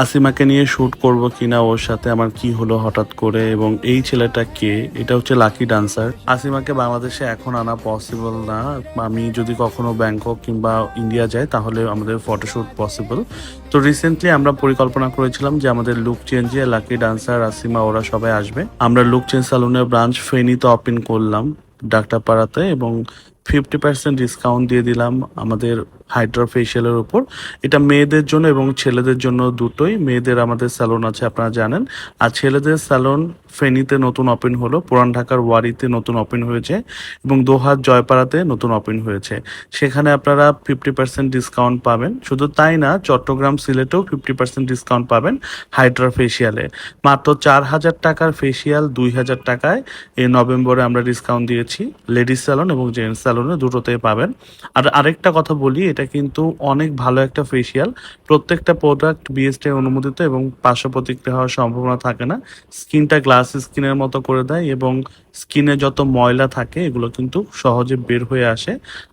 আসিমাকে নিয়ে শ্যুট করব কিনা ওর সাথে আমার কি হলো হঠাৎ করে এবং এই ছেলেটা কে? এটা হচ্ছে লাকি ডান্সার। আসিমাকে বাংলাদেশে এখন আনা পসিবল না। আমি যদি কখনো ব্যাংকক কিংবা ইন্ডিয়া যাই, তাহলে আমাদের ফটোশ্যুট পসিবল তো রিসেন্টলি আমরা পরিকল্পনা করেছিলাম যে আমাদের লুক চেঞ্জে লাকি ডান্সার, আসিমা, ওরা সবাই আসবে। আমরা লুক চেঞ্জ সালুনের ব্রাঞ্চ ফেনীতে ওপেন করলাম ডাক্তারপাড়াতে এবং ফিফটি পার্সেন্ট ডিসকাউন্ট দিয়ে দিলাম। আমাদের হাইড্রা ফেশিয়ালের উপর। এটা মেয়েদের জন্য এবং ছেলেদের জন্য দুটোই। মেয়েদের আমাদের স্যালন আছে, আপনারা জানেন। আর ছেলেদের স্যালন ফেনীতে নতুন ওপেন হলো, পুরান ঢাকার ওয়ারিতে নতুন ওপেন হয়েছে এবং দোহার জয়পাড়াতে নতুন ওপেন হয়েছে। সেখানে আপনারা ফিফটি পার্সেন্ট ডিসকাউন্ট পাবেন। শুধু তাই না, চট্টগ্রাম সিলেটেও ফিফটি পার্সেন্ট ডিসকাউন্ট পাবেন হাইড্রা ফেশিয়ালে মাত্র চার হাজার টাকার ফেশিয়াল দুই হাজার টাকায় এই নভেম্বরে আমরা ডিসকাউন্ট দিয়েছি। লেডিস স্যালন এবং জেন্টস স্যালনে দুটোতেই পাবেন। আর আরেকটা কথা বলি, এটা কিন্তু অনেক ভালো একটা ফেসিয়াল প্রত্যেকটা প্রোডাক্ট বিএসটি অনুমোদিত এবং পার্শ্ব প্রতিক্রিয়া হওয়ার সম্ভাবনা থাকে না। স্কিনটা গ্লাস স্কিনের মতো করে দেয় এবং স্কিনে যত ময়লা থাকে, এগুলো কিন্তু সহজে বের হয়ে আসে।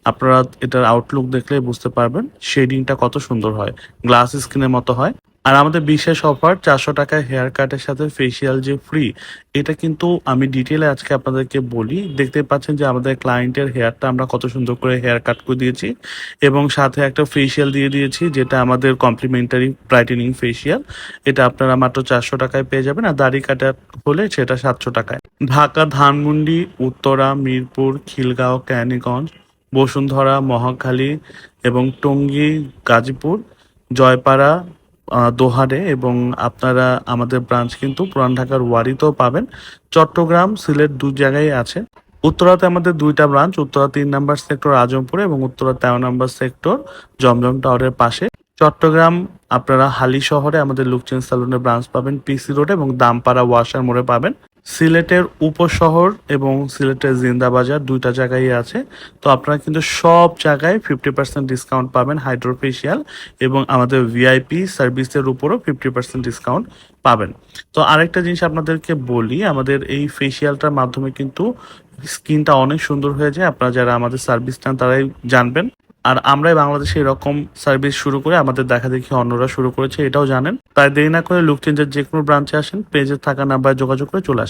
আপনারা এটার আউটলুক দেখলে বুঝতে পারবেন শেডিংটা কত সুন্দর হয়। গ্লাস স্কিনের মতো হয়। আর আমাদের বিশেষ অফার চারশো টাকায় হেয়ার কাটের সাথে ফেসিয়াল যে ফ্রি এটা কিন্তু আমি ডিটেলে আজকে আপনাদেরকে বলি। দেখতে পাচ্ছেন যে আমাদের ক্লায়েন্টের হেয়ারটা আমরা কত সুন্দর করে হেয়ার কাট করে দিয়েছি এবং সাথে একটা ফেসিয়াল দিয়ে দিয়েছি, যেটা আমাদের কমপ্লিমেন্টারি ব্রাইটেনিং ফেসিয়াল এটা আপনারা মাত্র চারশো টাকায় পেয়ে যাবেন আর দাড়ি কাটা হলে সেটা সাতশো টাকায়। ঢাকা, ধানমন্ডি, উত্তরা, মিরপুর, খিলগাঁও, ক্যানিগঞ্জ, বসুন্ধরা, মহাখালী এবং টঙ্গী, গাজীপুর, জয়পাড়া দোহারে এবং আপনারা আমাদের ব্রাঞ্চ কিন্তু পুরান ঢাকার ওয়ারিতেও পাবেন। চট্টগ্রাম, সিলেট দু জায়গায় আছে। উত্তরাতে আমাদের দুইটা ব্রাঞ্চ উত্তরা তিন নাম্বার সেক্টর আজমপুরে এবং উত্তরা তেরো নাম্বার সেক্টর জমজম টাওয়ারের পাশে। চট্টগ্রাম, আপনারা হালি শহরে আমাদের লুকচেন সালুনের ব্রাঞ্চ পাবেন পিসি রোড এবং দামপাড়া ওয়াশার মোড়ে পাবেন। সিলেটের উপশহর এবং সিলেটের জিন্দাবাজার দুইটা জায়গায় আছে। তো আপনারা কিন্তু সব জায়গায় ফিফটি পার্সেন্ট ডিসকাউন্ট পাবেন হাইড্রোফেশিয়াল এবং আমাদের ভিআইপি সার্ভিসের উপরও ফিফটি পার্সেন্ট ডিসকাউন্ট পাবেন। তো আরেকটা জিনিস আপনাদেরকে বলি, আমাদের এই ফেশিয়ালটার মাধ্যমে কিন্তু স্কিনটা অনেক সুন্দর হয়ে যায়। আপনারা যারা আমাদের সার্ভিস নেন, তারাই জানবেন। আর আমরাই বাংলাদেশে এরকম সার্ভিস শুরু করে আমাদের দেখা দেখি অন্যরা শুরু করেছে, এটাও জানেন। তাই দেরি না করে লুক চেঞ্জের যে কোনো ব্রাঞ্চে আসেন পেজে থাকা নাম্বারে যোগাযোগ করে চলে আসেন।